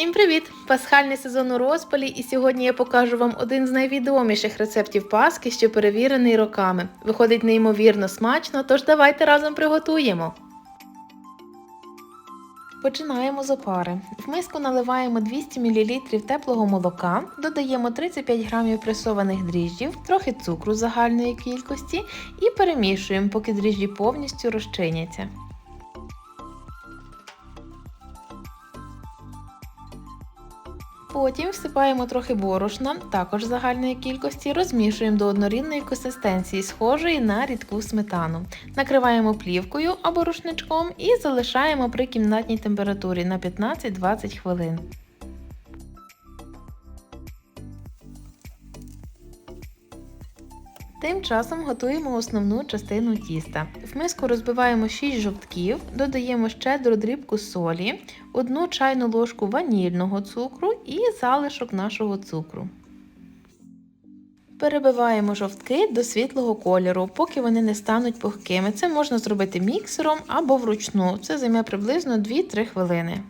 Всім привіт! Пасхальний сезон у розпалі, і сьогодні я покажу вам один з найвідоміших рецептів паски, що перевірений роками. Виходить неймовірно смачно, тож давайте разом приготуємо. Починаємо з опари. В миску наливаємо 200 мл теплого молока, додаємо 35 г пресованих дріжджів, трохи цукру загальної кількості і перемішуємо, поки дріжджі повністю розчиняться. Потім всипаємо трохи борошна, також загальної кількості, розмішуємо до однорідної консистенції, схожої на рідку сметану. Накриваємо плівкою або рушничком і залишаємо при кімнатній температурі на 15-20 хвилин. Тим часом готуємо основну частину тіста. В миску розбиваємо 6 жовтків, додаємо щедру дрібку солі, 1 чайну ложку ванільного цукру і залишок нашого цукру. Перебиваємо жовтки до світлого кольору, поки вони не стануть пухкими. Це можна зробити міксером або вручну. Це займе приблизно 2-3 хвилини.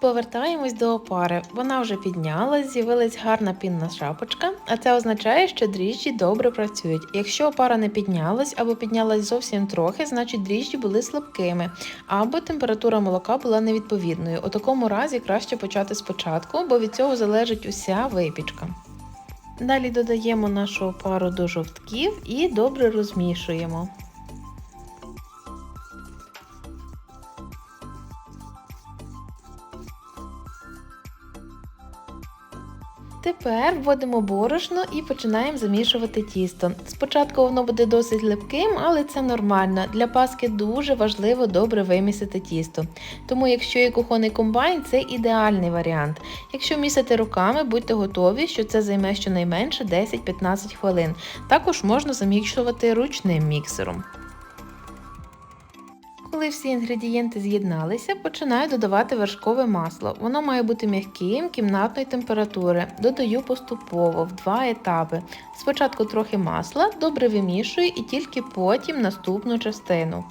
Повертаємось до опари. Вона вже піднялась, з'явилась гарна пінна шапочка, а це означає, що дріжджі добре працюють. Якщо опара не піднялась або піднялась зовсім трохи, значить дріжджі були слабкими, або температура молока була невідповідною. У такому разі краще почати спочатку, бо від цього залежить уся випічка. Далі додаємо нашу опару до жовтків і добре розмішуємо. Тепер вводимо борошно і починаємо замішувати тісто. Спочатку воно буде досить липким, але це нормально. Для паски дуже важливо добре вимісити тісто. Тому, якщо є кухонний комбайн, це ідеальний варіант. Якщо місити руками, будьте готові, що це займе щонайменше 10-15 хвилин. Також можна замішувати ручним міксером. Коли всі інгредієнти з'єдналися, починаю додавати вершкове масло. Воно має бути м'яким, кімнатної температури. Додаю поступово в два етапи. Спочатку трохи масла, добре вимішую і тільки потім наступну частину.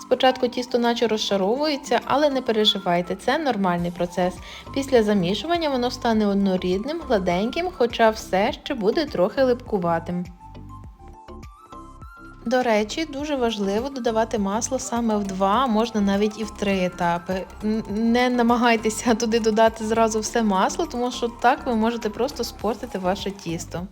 Спочатку тісто наче розшаровується, але не переживайте, це нормальний процес. Після замішування воно стане однорідним, гладеньким, хоча все ще буде трохи липкуватим. До речі, дуже важливо додавати масло саме в два, можна навіть і в три етапи. Не намагайтеся туди додати зразу все масло, тому що так ви можете просто спортити ваше тісто.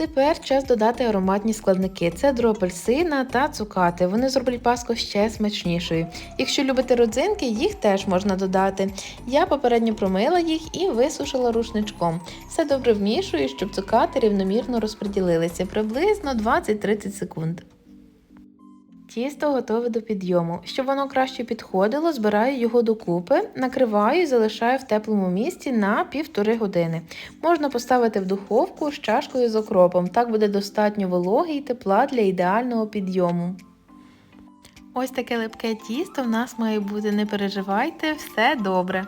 Тепер час додати ароматні складники: цедру апельсина та цукати. Вони зроблять паску ще смачнішою. Якщо любите родзинки, їх теж можна додати. Я попередньо промила їх і висушила рушничком. Все добре вмішую, щоб цукати рівномірно розподілилися приблизно 20-30 секунд. Тісто готове до підйому. Щоб воно краще підходило, збираю його докупи, накриваю і залишаю в теплому місці на півтори години. Можна поставити в духовку з чашкою з окропом. Так буде достатньо вологи і тепла для ідеального підйому. Ось таке липке тісто в нас має бути, не переживайте, все добре.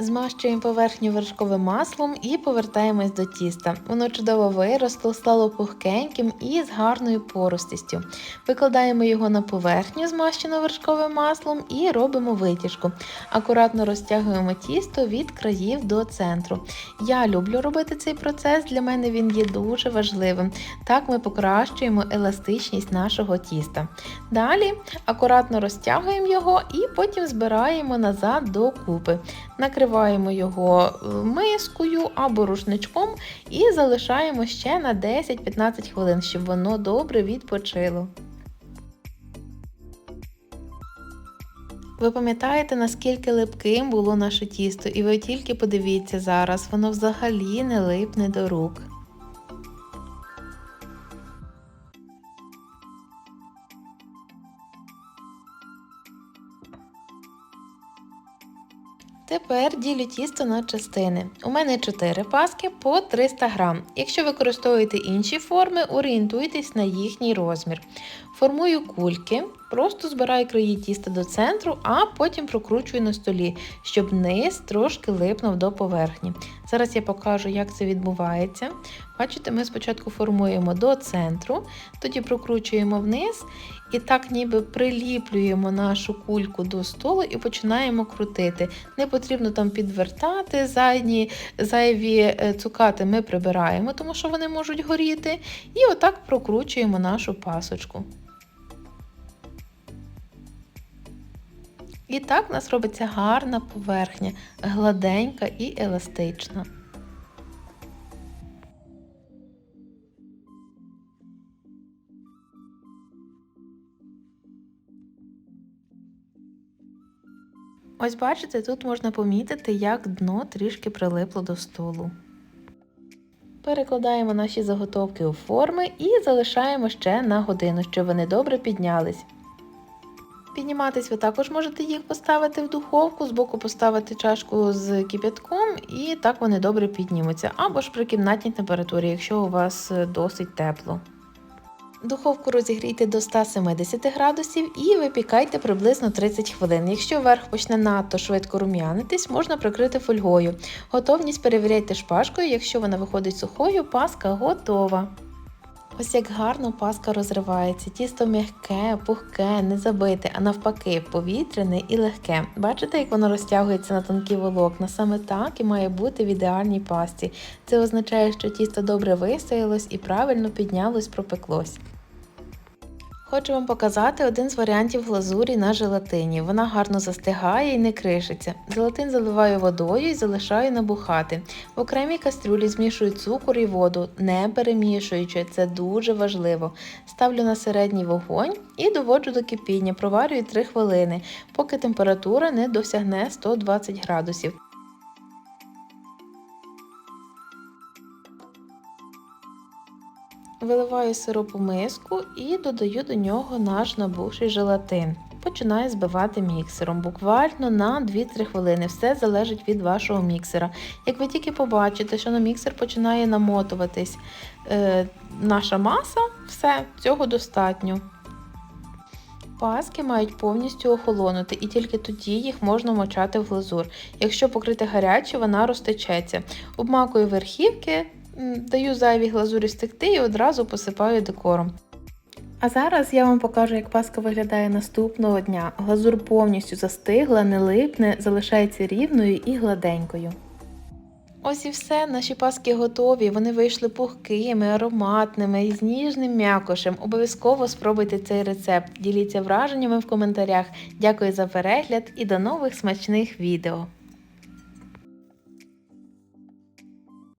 Змащуємо поверхню вершковим маслом і повертаємось до тіста. Воно чудово виросло, стало пухкеньким і з гарною поростістю. Викладаємо його на поверхню, змащену вершковим маслом, і робимо витяжку. Акуратно розтягуємо тісто від країв до центру. Я люблю робити цей процес, для мене він є дуже важливим. Так ми покращуємо еластичність нашого тіста. Далі акуратно розтягуємо його і потім збираємо назад до купи. Накриваємо його е, мискою або рушничком і залишаємо ще на 10-15 хвилин, щоб воно добре відпочило. Ви пам'ятаєте, наскільки липким було наше тісто, і ви тільки подивіться зараз, воно взагалі не липне до рук. Тепер ділю тісто на частини. У мене 4 паски по 300 грам. Якщо використовуєте інші форми, орієнтуйтесь на їхній розмір. Формую кульки, просто збираю краї тіста до центру, а потім прокручую на столі, щоб низ трошки липнув до поверхні. Зараз я покажу, як це відбувається. Бачите, ми спочатку формуємо до центру, тоді прокручуємо вниз і так ніби приліплюємо нашу кульку до столу і починаємо крутити. Не потрібно там підвертати, зайні, зайві е, цукати ми прибираємо, тому що вони можуть горіти. І отак прокручуємо нашу пасочку. І так у нас робиться гарна поверхня, гладенька і еластична. Ось бачите, тут можна помітити, як дно трішки прилипло до столу. Перекладаємо наші заготовки у форми і залишаємо ще на годину, щоб вони добре піднялись. Підніматись ви також можете їх поставити в духовку, збоку поставити чашку з кип'ятком, і так вони добре піднімуться, або ж при кімнатній температурі, якщо у вас е, досить тепло. Духовку розігрійте до 170 градусів і випікайте приблизно 30 хвилин. Якщо верх почне надто швидко рум'янитись, можна прикрити фольгою. Готовність перевіряйте шпажкою, якщо вона виходить сухою, паска готова. Ось як гарно паска розривається, тісто м'яке, пухке, не забите, а навпаки, повітряне і легке. Бачите, як воно розтягується на тонкі волокна? Саме так і має бути в ідеальній пасті. Це означає, що тісто добре вистоялось і правильно піднялось, пропеклось. Хочу вам показати один з варіантів глазурі на желатині. Вона гарно застигає і не кришиться. Желатин заливаю водою і залишаю набухати. В окремій кастрюлі змішую цукор і воду, не перемішуючи, це дуже важливо. Ставлю на середній вогонь і доводжу до кипіння, проварюю 3 хвилини, поки температура не досягне 120 градусів. Виливаю сироп у миску і додаю до нього наш набухший желатин. Починаю збивати міксером буквально на 2-3 хвилини. Все залежить від вашого міксера. Як ви тільки побачите, що на міксер починає намотуватись е, наша маса, все, цього достатньо. Паски мають повністю охолонути і тільки тоді їх можна мочати в глазур. Якщо покрити гаряче, вона розтечеться. Обмакую верхівки, даю зайві глазурі стекти і одразу посипаю декором. А зараз я вам покажу, як паска виглядає наступного дня. Глазур повністю застигла, не липне, залишається рівною і гладенькою. Ось і все, наші паски готові. Вони вийшли пухкими, ароматними і з ніжним м'якошем. Обов'язково спробуйте цей рецепт. Діліться враженнями в коментарях. Дякую за перегляд і до нових смачних відео!